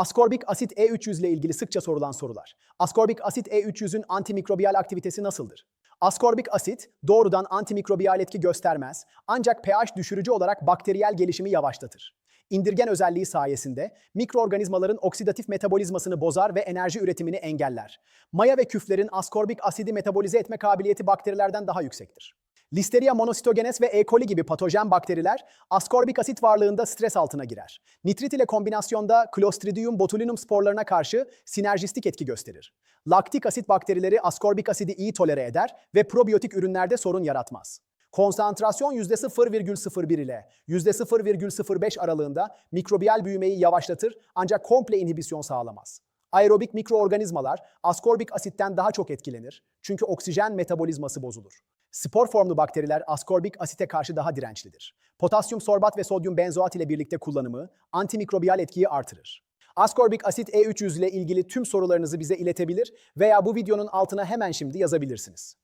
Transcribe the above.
Askorbik asit E300 ile ilgili sıkça sorulan sorular. Askorbik asit E300'ün antimikrobiyal aktivitesi nasıldır? Askorbik asit doğrudan antimikrobiyal etki göstermez ancak pH düşürücü olarak bakteriyel gelişimi yavaşlatır. İndirgen özelliği sayesinde mikroorganizmaların oksidatif metabolizmasını bozar ve enerji üretimini engeller. Maya ve küflerin askorbik asidi metabolize etme kabiliyeti bakterilerden daha yüksektir. Listeria monocytogenes ve E. coli gibi patojen bakteriler askorbik asit varlığında stres altına girer. Nitrit ile kombinasyonda Clostridium botulinum sporlarına karşı sinerjistik etki gösterir. Laktik asit bakterileri askorbik asidi iyi tolere eder ve probiyotik ürünlerde sorun yaratmaz. Konsantrasyon %0,01 ile %0,05 aralığında mikrobiyal büyümeyi yavaşlatır ancak komple inhibisyon sağlamaz. Aerobik mikroorganizmalar askorbik asitten daha çok etkilenir çünkü oksijen metabolizması bozulur. Spor formlu bakteriler askorbik asite karşı daha dirençlidir. Potasyum sorbat ve sodyum benzoat ile birlikte kullanımı antimikrobiyal etkiyi artırır. Askorbik asit E300 ile ilgili tüm sorularınızı bize iletebilir veya bu videonun altına hemen şimdi yazabilirsiniz.